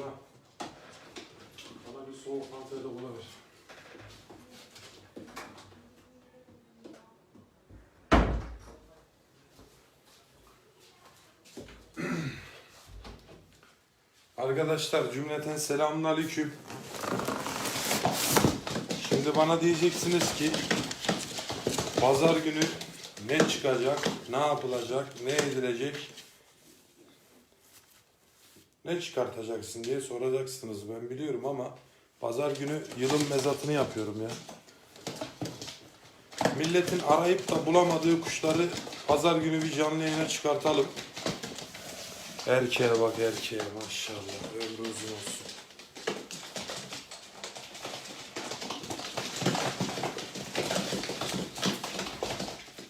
Abla. Bana bir soğuk hanımefendi bulaver. Arkadaşlar cümleten selamun aleyküm. Şimdi bana diyeceksiniz ki pazar günü ne çıkacak, ne yapılacak, ne edilecek, ne çıkartacaksın diye soracaksınız. Ben biliyorum ama pazar günü yılın mezatını yapıyorum ya. Milletin arayıp da bulamadığı kuşları pazar günü bir canlı yayına çıkartalım. Erkeğe bak erkeğe maşallah ömrü uzun olsun.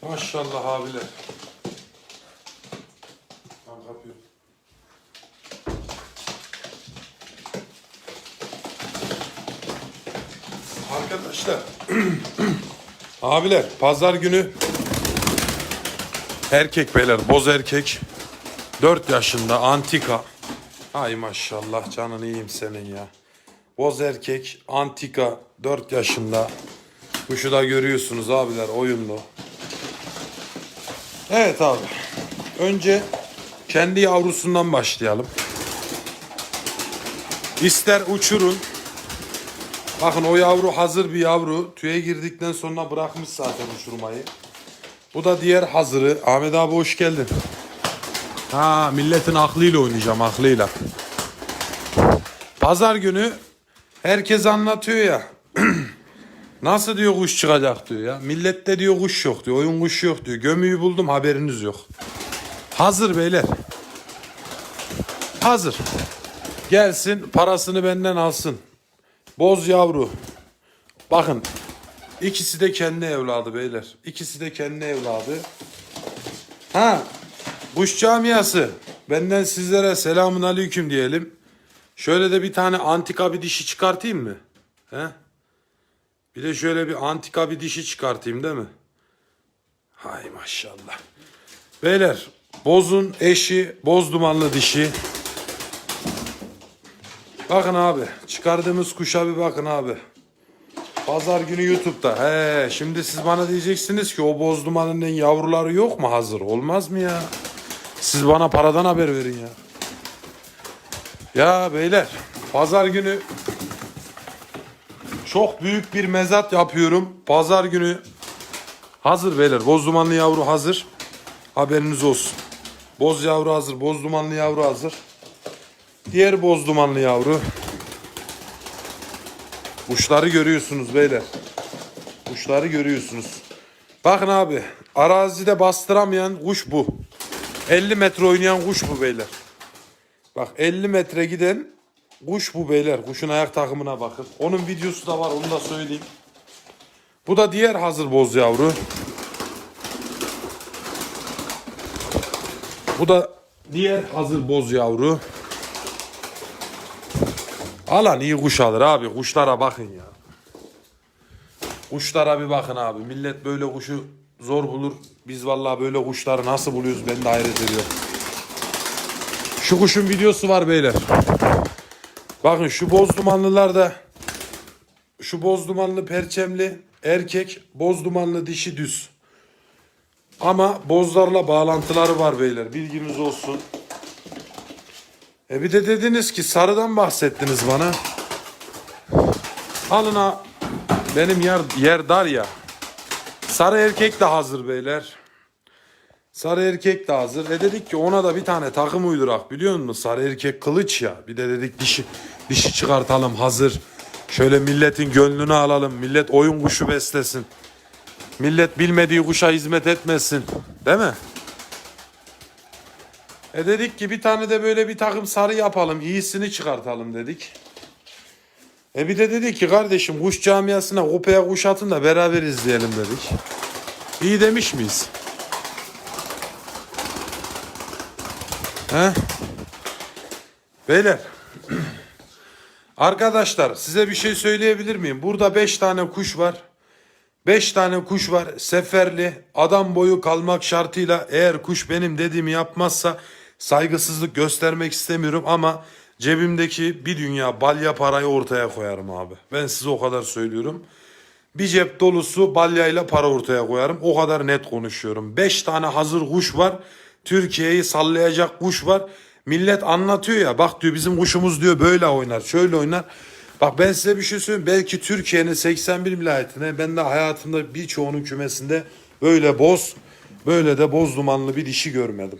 Maşallah abiler. Tamam kapıyorum. Arkadaşlar abiler pazar günü erkek beyler boz erkek 4 yaşında antika. Ay maşallah canın iyiyim senin ya. Boz erkek antika 4 yaşında. Kuşu da görüyorsunuz abiler oyunlu. Evet abi. Önce kendi yavrusundan başlayalım. İster uçurun. Bakın o yavru hazır bir yavru. Tüye girdikten sonra bırakmış zaten uçurmayı. Bu da diğer hazırı. Ahmet abi hoş geldin. Ha milletin aklıyla oynayacağım aklıyla. Pazar günü herkes anlatıyor ya. Nasıl diyor kuş çıkacak diyor ya. Millette diyor kuş yok diyor. Oyun kuşu yok diyor. Gömüyü buldum haberiniz yok. Hazır beyler. Hazır. Gelsin parasını benden alsın. Boz yavru. Bakın ikisi de kendi evladı beyler. İkisi de kendi evladı. Ha Kuş camiası. Benden sizlere selamun aleyküm diyelim. Şöyle de bir tane antika bir dişi çıkartayım mı? He? Bir de şöyle bir antika bir dişi çıkartayım değil mi? Hay maşallah. Beyler bozun eşi boz dumanlı dişi. Bakın abi çıkardığımız kuşa bir bakın abi. Pazar günü YouTube'da. He, şimdi siz bana diyeceksiniz ki o boz dumanının yavruları yok mu hazır? Olmaz mı ya? Siz bana paradan haber verin ya. Ya beyler pazar günü çok büyük bir mezat yapıyorum. Pazar günü hazır beyler. Boz dumanlı yavru hazır. Haberiniz olsun. Boz yavru hazır. Boz dumanlı yavru hazır. Diğer boz dumanlı yavru. Kuşları görüyorsunuz beyler. Kuşları görüyorsunuz. Bakın abi arazide bastıramayan kuş bu. 50 metre oynayan kuş bu beyler. Bak 50 metre giden kuş bu beyler. Kuşun ayak takımına bakın. Onun videosu da var onu da söyleyeyim. Bu da diğer hazır boz yavru. Bu da diğer hazır boz yavru. Alan iyi kuş alır abi. Kuşlara bakın ya. Kuşlara bir bakın abi. Millet böyle kuşu zor bulur. Biz vallahi böyle kuşları nasıl buluyoruz ben de hayret ediyorum. Şu kuşun videosu var beyler. Bakın şu boz dumanlılar da şu boz dumanlı perçemli erkek boz dumanlı dişi düz. Ama bozlarla bağlantıları var beyler. Bilginiz olsun. E bir de dediniz ki sarıdan bahsettiniz bana. Alın ha. Benim yer, yer dar ya. Sarı erkek de hazır beyler. Sarı erkek de hazır. E dedik ki ona da bir tane takım uydurak biliyor musun? Sarı erkek kılıç ya. Bir de dedik dişi dişi çıkartalım hazır. Şöyle milletin gönlünü alalım. Millet oyun kuşu beslesin. Millet bilmediği kuşa hizmet etmesin. Değil mi? E dedik ki bir tane de böyle bir takım sarı yapalım. iyisini çıkartalım dedik. E bir de dedi ki kardeşim kuş camiasına kupaya kuş atın da beraber izleyelim dedik. İyi demiş miyiz? He? Beyler. Arkadaşlar size bir şey söyleyebilir miyim? Burada 5 tane kuş var. 5 tane kuş var. Seferli. Adam boyu kalmak şartıyla eğer kuş benim dediğimi yapmazsa saygısızlık göstermek istemiyorum ama cebimdeki bir dünya balya parayı ortaya koyarım abi. Ben size o kadar söylüyorum. Bir cep dolusu balyayla para ortaya koyarım. O kadar net konuşuyorum. 5 tane hazır kuş var. Türkiye'yi sallayacak kuş var. Millet anlatıyor ya bak diyor bizim kuşumuz diyor böyle oynar şöyle oynar. Bak ben size bir şey söyleyeyim. Belki Türkiye'nin 81 vilayetine ben de hayatımda birçoğunun kümesinde böyle boz böyle de boz dumanlı bir dişi görmedim.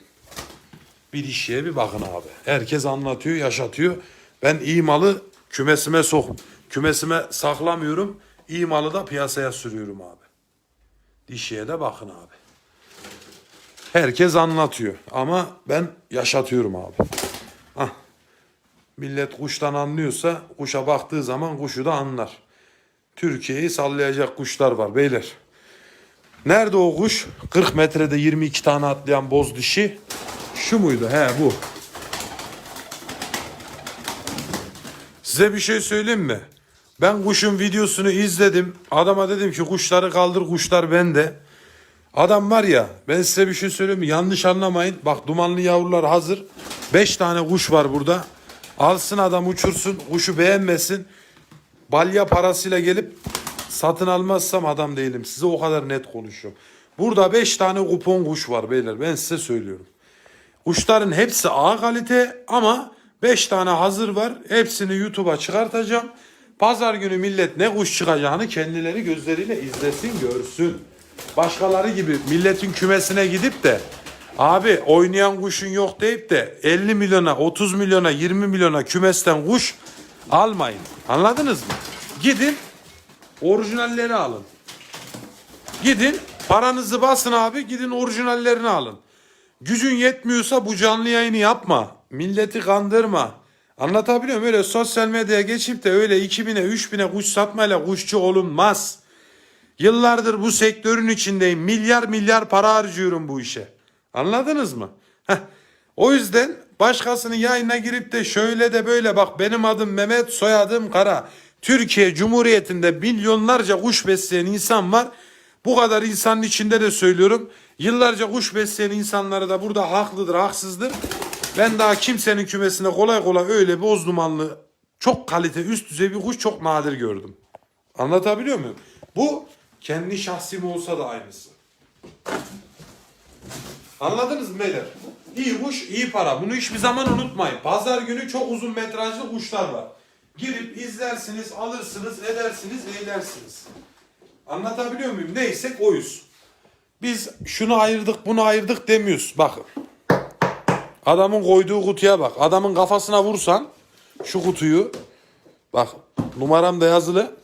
Bir dişiye bir bakın abi. Herkes anlatıyor, yaşatıyor. Ben iyi malı kümesime sok, kümesime saklamıyorum. İyi malı da piyasaya sürüyorum abi. Dişiye de bakın abi. Herkes anlatıyor ama ben yaşatıyorum abi. Ah. Millet kuştan anlıyorsa kuşa baktığı zaman kuşu da anlar. Türkiye'yi sallayacak kuşlar var beyler. Nerede o kuş? 40 metrede 22 tane atlayan boz dişi. Şu muydu? He bu. Size bir şey söyleyeyim mi? Ben kuşun videosunu izledim. Adama dedim ki kuşları kaldır kuşlar bende. Adam var ya ben size bir şey söyleyeyim mi? Yanlış anlamayın. Bak dumanlı yavrular hazır. 5 tane kuş var burada. Alsın adam uçursun. Kuşu beğenmesin. Balya parasıyla gelip satın almazsam adam değilim. Size o kadar net konuşuyorum. Burada 5 tane kupon kuş var beyler. Ben size söylüyorum. Kuşların hepsi A kalite ama 5 tane hazır var. Hepsini YouTube'a çıkartacağım. Pazar günü millet ne kuş çıkacağını kendileri gözleriyle izlesin, görsün. Başkaları gibi milletin kümesine gidip de abi oynayan kuşun yok deyip de 50 milyona, 30 milyona, 20 milyona kümesten kuş almayın. Anladınız mı? Gidin orijinalleri alın. Gidin paranızı basın abi gidin orijinallerini alın. Gücün yetmiyorsa bu canlı yayını yapma. Milleti kandırma. Anlatabiliyor muyum? Öyle sosyal medyaya geçip de öyle 2000'e 3000'e kuş satmayla kuşçu olunmaz. Yıllardır bu sektörün içindeyim. Milyar milyar para harcıyorum bu işe. Anladınız mı? Heh. O yüzden başkasının yayına girip de şöyle de böyle bak benim adım Mehmet soyadım Kara. Türkiye Cumhuriyeti'nde milyonlarca kuş besleyen insan var. Bu kadar insanın içinde de söylüyorum. Yıllarca kuş besleyen insanları da burada haklıdır, haksızdır. Ben daha kimsenin kümesine kolay kolay öyle boz dumanlı, çok kalite, üst düzey bir kuş çok nadir gördüm. Anlatabiliyor muyum? Bu kendi şahsim olsa da aynısı. Anladınız mı beyler? İyi kuş, iyi para. Bunu hiçbir zaman unutmayın. Pazar günü çok uzun metrajlı kuşlar var. Girip izlersiniz, alırsınız, edersiniz, eylersiniz. Anlatabiliyor muyum? Neysek oyuz. Biz şunu ayırdık, bunu ayırdık demiyoruz. Bakın. Adamın koyduğu kutuya bak. Adamın kafasına vursan şu kutuyu bak numaram da yazılı.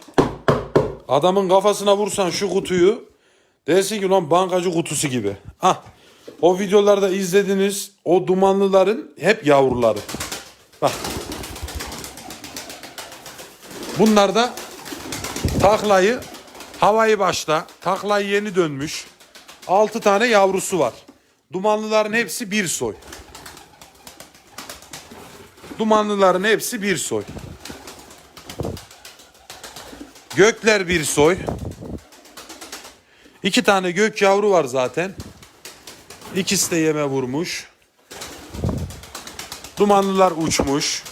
Adamın kafasına vursan şu kutuyu dersin ki lan bankacı kutusu gibi. Ah. O videolarda izlediniz o dumanlıların hep yavruları. Bak. Bunlar da taklayı havayı başta taklayı yeni dönmüş. 6 tane yavrusu var. Dumanlıların hepsi bir soy. Dumanlıların hepsi bir soy. Gökler bir soy. İki tane gök yavru var zaten. İkisi de yeme vurmuş. Dumanlılar uçmuş.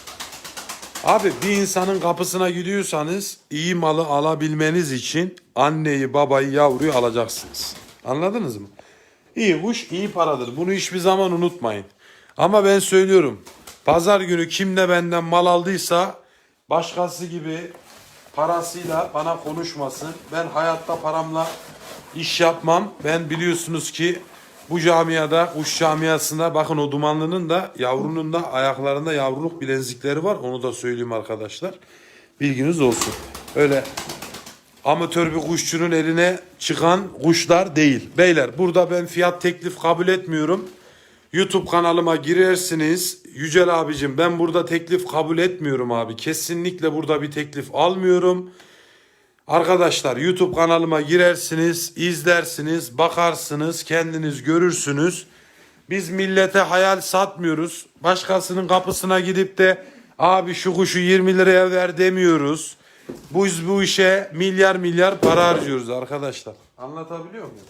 Abi bir insanın kapısına gidiyorsanız iyi malı alabilmeniz için anneyi, babayı, yavruyu alacaksınız. Anladınız mı? İyi kuş iyi paradır. Bunu hiçbir zaman unutmayın. Ama ben söylüyorum. Pazar günü kim de benden mal aldıysa başkası gibi parasıyla bana konuşmasın. Ben hayatta paramla iş yapmam. Ben biliyorsunuz ki bu camiada, kuş camiasında bakın o dumanlının da yavrunun da ayaklarında yavruluk bilezikleri var. Onu da söyleyeyim arkadaşlar. Bilginiz olsun. Öyle amatör bir kuşçunun eline çıkan kuşlar değil. Beyler burada ben fiyat teklif kabul etmiyorum. YouTube kanalıma girersiniz. Yücel abicim ben burada teklif kabul etmiyorum abi. Kesinlikle burada bir teklif almıyorum. Arkadaşlar YouTube kanalıma girersiniz, izlersiniz, bakarsınız, kendiniz görürsünüz. Biz millete hayal satmıyoruz. Başkasının kapısına gidip de abi şu kuşu 20 liraya ver demiyoruz. Biz bu işe milyar milyar para harcıyoruz arkadaşlar. Anlatabiliyor muyum?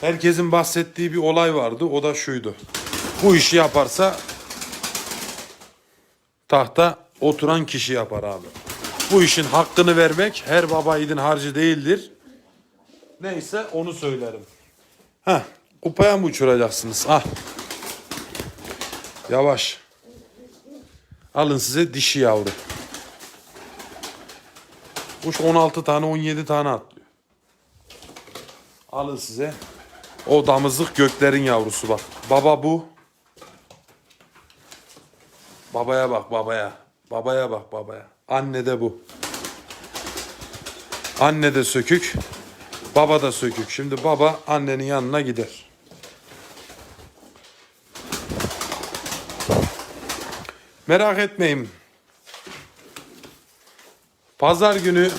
Herkesin bahsettiği bir olay vardı. O da şuydu. Bu işi yaparsa tahta oturan kişi yapar abi. Bu işin hakkını vermek her baba yiğidin harcı değildir. Neyse onu söylerim. Heh, kupaya mı uçuracaksınız? Ah. Yavaş. Alın size dişi yavru. Kuş 16 tane 17 tane atlıyor. Alın size. O damızlık göklerin yavrusu bak. Baba bu. Babaya bak babaya. Babaya bak babaya. Anne de bu. Anne de sökük. Baba da sökük. Şimdi baba annenin yanına gider. Merak etmeyin. Pazar günü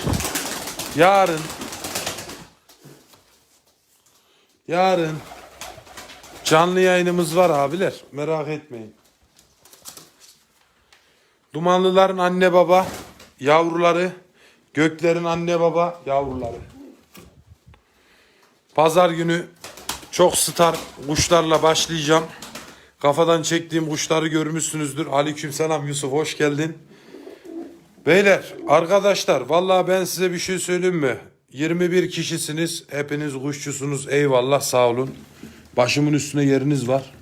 yarın yarın canlı yayınımız var abiler. Merak etmeyin. Dumanlıların anne baba yavruları, göklerin anne baba yavruları. Pazar günü çok star kuşlarla başlayacağım. Kafadan çektiğim kuşları görmüşsünüzdür. Aleykümselam Yusuf hoş geldin. Beyler, arkadaşlar vallahi ben size bir şey söyleyeyim mi? 21 kişisiniz. Hepiniz kuşçusunuz. Eyvallah sağ olun. Başımın üstüne yeriniz var.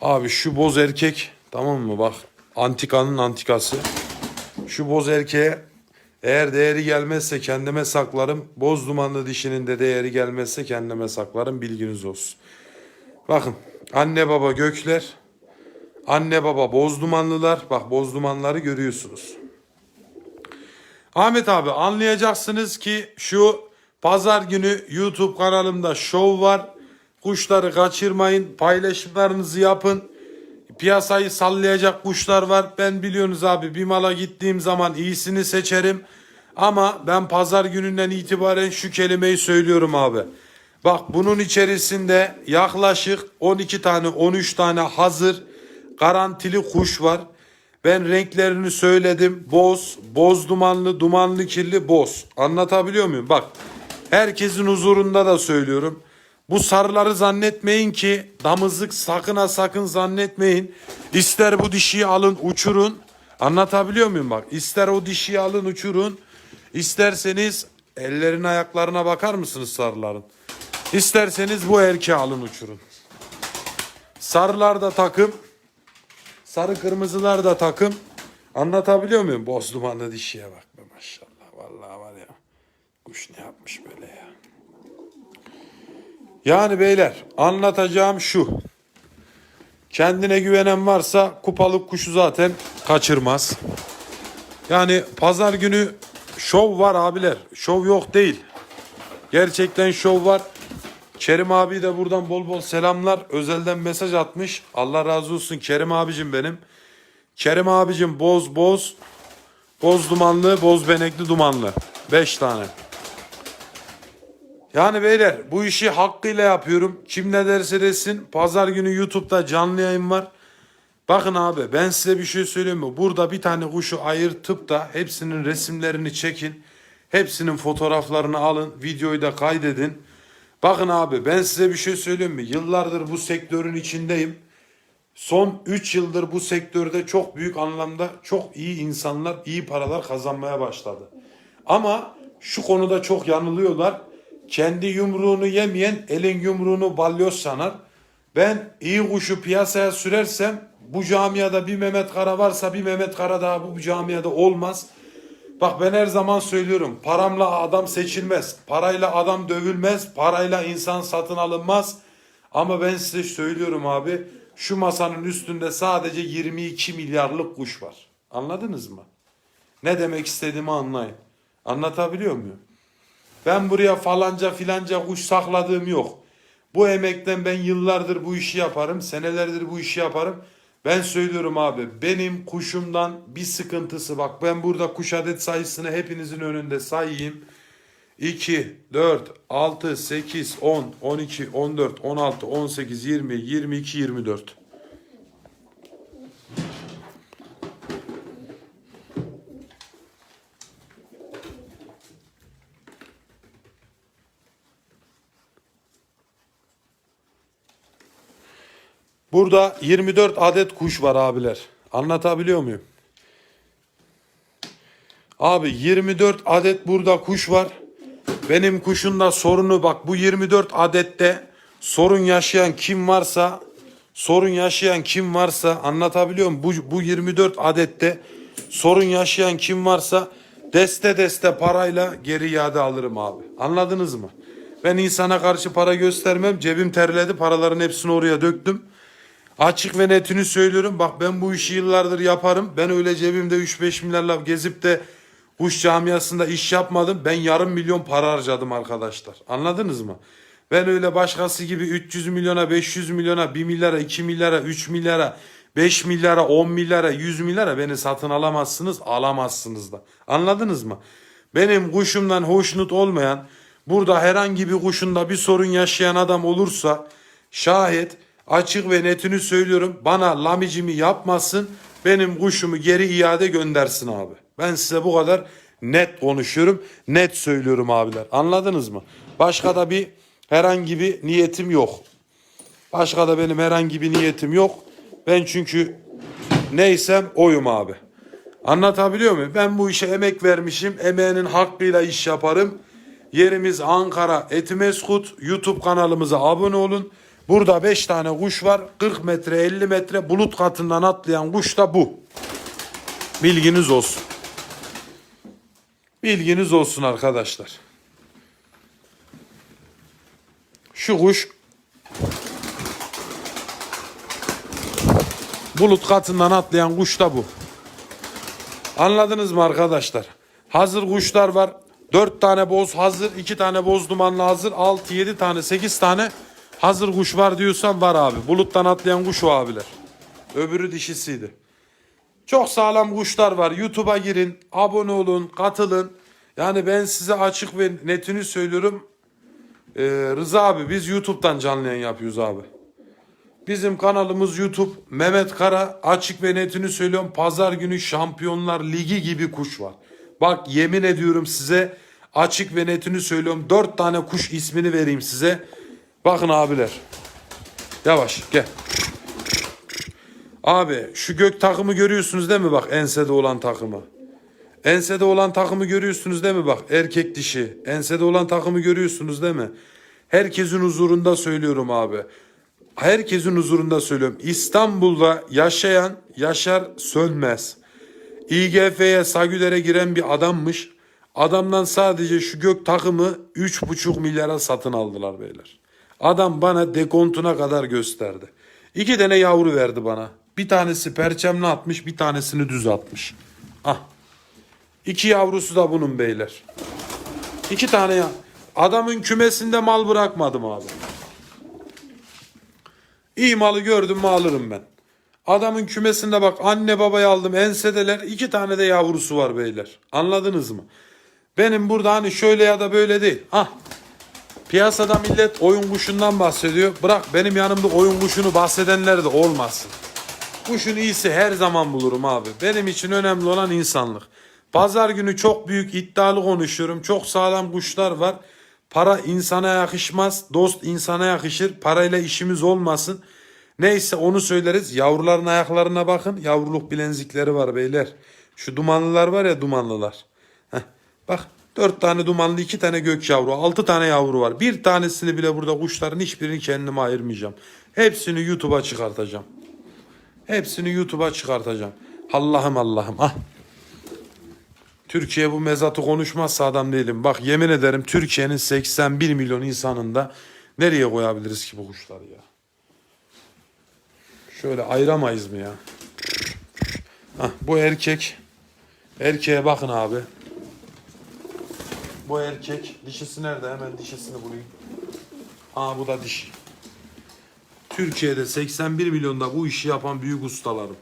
Abi şu boz erkek tamam mı bak antikanın antikası. Şu boz erkeğe eğer değeri gelmezse kendime saklarım. Boz dumanlı dişinin de değeri gelmezse kendime saklarım bilginiz olsun. Bakın anne baba gökler. Anne baba boz dumanlılar. Bak boz dumanları görüyorsunuz. Ahmet abi anlayacaksınız ki şu pazar günü YouTube kanalımda şov var. Kuşları kaçırmayın. Paylaşımlarınızı yapın. Piyasayı sallayacak kuşlar var. Ben biliyorsunuz abi bir mala gittiğim zaman iyisini seçerim. Ama ben pazar gününden itibaren şu kelimeyi söylüyorum abi. Bak bunun içerisinde yaklaşık 12 tane 13 tane hazır garantili kuş var. Ben renklerini söyledim. Boz, boz dumanlı, dumanlı kirli, boz. Anlatabiliyor muyum? Bak herkesin huzurunda da söylüyorum. Bu sarıları zannetmeyin ki damızlık sakın ha sakın zannetmeyin. İster bu dişiyi alın uçurun. Anlatabiliyor muyum bak? İster o dişiyi alın uçurun. İsterseniz ellerin ayaklarına bakar mısınız sarıların? İsterseniz bu erkeği alın uçurun. Sarılar da takım. Sarı kırmızılar da takım. Anlatabiliyor muyum? Boz dumanlı dişiye bak be maşallah. Vallahi var ya. Kuş ne yapmış böyle ya. Yani beyler anlatacağım şu. Kendine güvenen varsa kupalık kuşu zaten kaçırmaz. Yani pazar günü şov var abiler. Şov yok değil. Gerçekten şov var. Kerim abi de buradan bol bol selamlar. Özelden mesaj atmış. Allah razı olsun Kerim abicim benim. Kerim abicim boz boz. Boz dumanlı, boz benekli dumanlı. 5 tane. Yani beyler bu işi hakkıyla yapıyorum. Kim ne derse desin. Pazar günü YouTube'da canlı yayın var. Bakın abi ben size bir şey söyleyeyim mi? Burada bir tane kuşu ayırtıp da hepsinin resimlerini çekin. Hepsinin fotoğraflarını alın. Videoyu da kaydedin. Bakın abi ben size bir şey söyleyeyim mi? Yıllardır bu sektörün içindeyim. Son 3 yıldır bu sektörde çok büyük anlamda çok iyi insanlar iyi paralar kazanmaya başladı. Ama şu konuda çok yanılıyorlar. Kendi yumruğunu yemeyen elin yumruğunu balyoz sanar. Ben iyi kuşu piyasaya sürersem bu camiada bir Mehmet Kara varsa bir Mehmet Kara daha bu camiada olmaz. Bak ben her zaman söylüyorum. Paramla adam seçilmez. Parayla adam dövülmez. Parayla insan satın alınmaz. Ama ben size söylüyorum abi. Şu masanın üstünde sadece 22 milyarlık kuş var. Anladınız mı? Ne demek istediğimi anlayın. Anlatabiliyor muyum? Ben buraya falanca filanca kuş sakladığım yok. Bu emekten ben yıllardır bu işi yaparım. Senelerdir bu işi yaparım. Ben söylüyorum abi benim kuşumdan bir sıkıntısı bak ben burada kuş adet sayısını hepinizin önünde sayayım. 2, 4, 6, 8, 10, 12, 14, 16, 18, 20, 22, 24. Burada 24 adet kuş var abiler. Anlatabiliyor muyum? Abi 24 adet burada kuş var. Benim kuşun da sorunu bak bu 24 adette sorun yaşayan kim varsa sorun yaşayan kim varsa anlatabiliyor muyum? Bu, bu 24 adette sorun yaşayan kim varsa deste deste parayla geri iade alırım abi. Anladınız mı? Ben insana karşı para göstermem. Cebim terledi. Paraların hepsini oraya döktüm. Açık ve netini söylüyorum. Bak ben bu işi yıllardır yaparım. Ben öyle cebimde 3-5 milyarla gezip de kuş camiasında iş yapmadım. Ben yarım milyon para harcadım arkadaşlar. Anladınız mı? Ben öyle başkası gibi 300 milyona, 500 milyona, 1 milyara, 2 milyara, 3 milyara, 5 milyara, 10 milyara, 100 milyara beni satın alamazsınız, alamazsınız da. Anladınız mı? Benim kuşumdan hoşnut olmayan, burada herhangi bir kuşunda bir sorun yaşayan adam olursa şayet açık ve netini söylüyorum bana lamicimi yapmasın benim kuşumu geri iade göndersin abi. Ben size bu kadar net konuşuyorum net söylüyorum abiler anladınız mı? Başka da bir herhangi bir niyetim yok. Başka da benim herhangi bir niyetim yok. Ben çünkü neysem oyum abi. Anlatabiliyor muyum? Ben bu işe emek vermişim. Emeğinin hakkıyla iş yaparım. Yerimiz Ankara Etimeskut. YouTube kanalımıza abone olun. Burada 5 tane kuş var. 40 metre 50 metre bulut katından atlayan kuş da bu. Bilginiz olsun. Bilginiz olsun arkadaşlar. Şu kuş bulut katından atlayan kuş da bu. Anladınız mı arkadaşlar? Hazır kuşlar var. 4 tane boz hazır, 2 tane boz dumanlı hazır, 6 7 tane, 8 tane hazır kuş var diyorsan var abi. Buluttan atlayan kuş o abiler. Öbürü dişisiydi. Çok sağlam kuşlar var. YouTube'a girin, abone olun, katılın. Yani ben size açık ve netini söylüyorum. Ee, Rıza abi biz YouTube'dan canlı yayın yapıyoruz abi. Bizim kanalımız YouTube. Mehmet Kara açık ve netini söylüyorum. Pazar günü Şampiyonlar Ligi gibi kuş var. Bak yemin ediyorum size açık ve netini söylüyorum. Dört tane kuş ismini vereyim size. Bakın abiler. Yavaş gel. Abi şu gök takımı görüyorsunuz değil mi bak ensede olan takımı. Ensede olan takımı görüyorsunuz değil mi bak erkek dişi. Ensede olan takımı görüyorsunuz değil mi? Herkesin huzurunda söylüyorum abi. Herkesin huzurunda söylüyorum. İstanbul'da yaşayan Yaşar Sönmez. İGF'ye Sagüler'e giren bir adammış. Adamdan sadece şu gök takımı 3,5 milyara satın aldılar beyler. Adam bana dekontuna kadar gösterdi. İki tane yavru verdi bana. Bir tanesi perçemli atmış, bir tanesini düz atmış. Ah. İki yavrusu da bunun beyler. İki tane ya. Adamın kümesinde mal bırakmadım abi. İyi malı gördüm mü alırım ben. Adamın kümesinde bak anne babayı aldım ensedeler iki tane de yavrusu var beyler. Anladınız mı? Benim burada hani şöyle ya da böyle değil. Ah piyasada millet oyun kuşundan bahsediyor. Bırak benim yanımda oyun kuşunu bahsedenler de olmasın. Kuşun iyisi her zaman bulurum abi. Benim için önemli olan insanlık. Pazar günü çok büyük iddialı konuşuyorum. Çok sağlam kuşlar var. Para insana yakışmaz. Dost insana yakışır. Parayla işimiz olmasın. Neyse onu söyleriz. Yavruların ayaklarına bakın. Yavruluk bilenzikleri var beyler. Şu dumanlılar var ya dumanlılar. Heh, bak dört tane dumanlı iki tane gök yavru. Altı tane yavru var. Bir tanesini bile burada kuşların hiçbirini kendime ayırmayacağım. Hepsini YouTube'a çıkartacağım. Hepsini YouTube'a çıkartacağım. Allah'ım Allah'ım. Ah. Türkiye bu mezatı konuşmazsa adam değilim. Bak yemin ederim Türkiye'nin 81 milyon insanında nereye koyabiliriz ki bu kuşları ya? Şöyle ayıramayız mı ya? Hah, bu erkek. Erkeğe bakın abi. Bu erkek. Dişisi nerede? Hemen dişisini bulayım. Aa bu da dişi. Türkiye'de 81 milyonda bu işi yapan büyük ustalarım.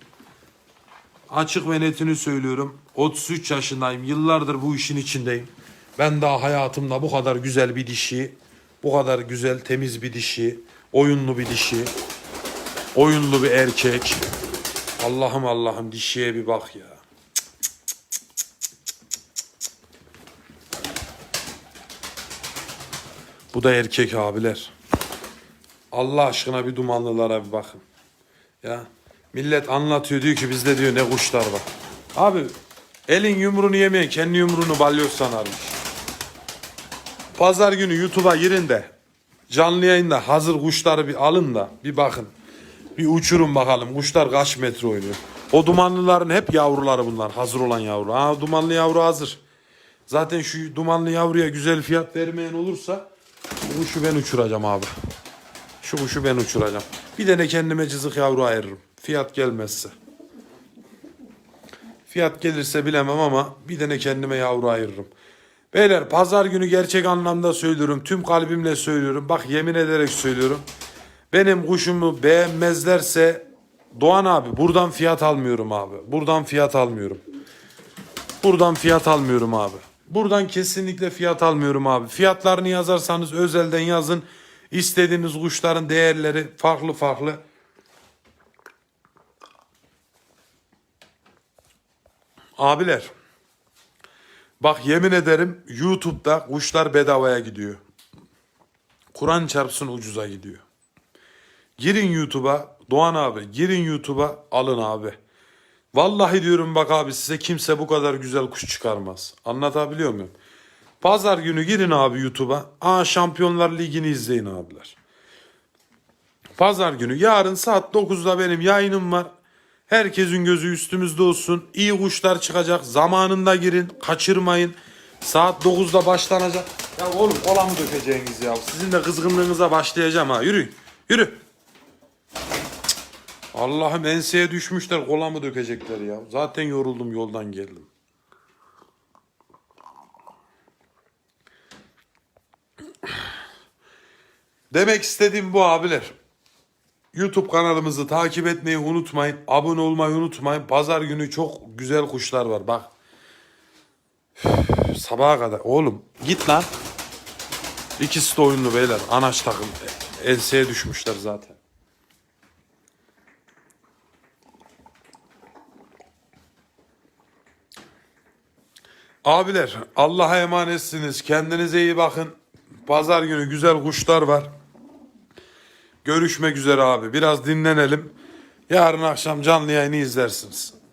Açık ve netini söylüyorum. 33 yaşındayım. Yıllardır bu işin içindeyim. Ben daha hayatımda bu kadar güzel bir dişi, bu kadar güzel temiz bir dişi, oyunlu bir dişi, oyunlu bir erkek. Allah'ım Allah'ım dişiye bir bak ya. Bu da erkek abiler. Allah aşkına bir dumanlılara bir bakın. Ya millet anlatıyor diyor ki bizde diyor ne kuşlar var. Abi Elin yumruğunu yemeyen kendi yumruğunu balyoz sanarmış. Pazar günü YouTube'a girin de canlı yayında hazır kuşları bir alın da bir bakın. Bir uçurun bakalım kuşlar kaç metre oynuyor. O dumanlıların hep yavruları bunlar hazır olan yavru. Ha dumanlı yavru hazır. Zaten şu dumanlı yavruya güzel fiyat vermeyen olursa bu kuşu ben uçuracağım abi. Şu kuşu ben uçuracağım. Bir de ne kendime cızık yavru ayırırım. Fiyat gelmezse. Fiyat gelirse bilemem ama bir tane kendime yavru ayırırım. Beyler pazar günü gerçek anlamda söylüyorum. Tüm kalbimle söylüyorum. Bak yemin ederek söylüyorum. Benim kuşumu beğenmezlerse Doğan abi buradan fiyat almıyorum abi. Buradan fiyat almıyorum. Buradan fiyat almıyorum abi. Buradan kesinlikle fiyat almıyorum abi. Fiyatlarını yazarsanız özelden yazın. İstediğiniz kuşların değerleri farklı farklı. Abiler. Bak yemin ederim YouTube'da kuşlar bedavaya gidiyor. Kur'an çarpsın ucuza gidiyor. Girin YouTube'a Doğan abi girin YouTube'a alın abi. Vallahi diyorum bak abi size kimse bu kadar güzel kuş çıkarmaz. Anlatabiliyor muyum? Pazar günü girin abi YouTube'a. Aa Şampiyonlar Ligi'ni izleyin abiler. Pazar günü yarın saat 9'da benim yayınım var. Herkesin gözü üstümüzde olsun. İyi kuşlar çıkacak. Zamanında girin. Kaçırmayın. Saat 9'da başlanacak. Ya oğlum kola mı dökeceğiniz ya? Sizin de kızgınlığınıza başlayacağım ha. Yürü. Yürü. Allah'ım enseye düşmüşler kola mı dökecekler ya? Zaten yoruldum yoldan geldim. Demek istediğim bu abiler. YouTube kanalımızı takip etmeyi unutmayın. Abone olmayı unutmayın. Pazar günü çok güzel kuşlar var bak. Üf, sabaha kadar. Oğlum git lan. İkisi de oyunlu beyler. Anaç takım. Enseye düşmüşler zaten. Abiler Allah'a emanetsiniz. Kendinize iyi bakın. Pazar günü güzel kuşlar var. Görüşmek üzere abi. Biraz dinlenelim. Yarın akşam canlı yayını izlersiniz.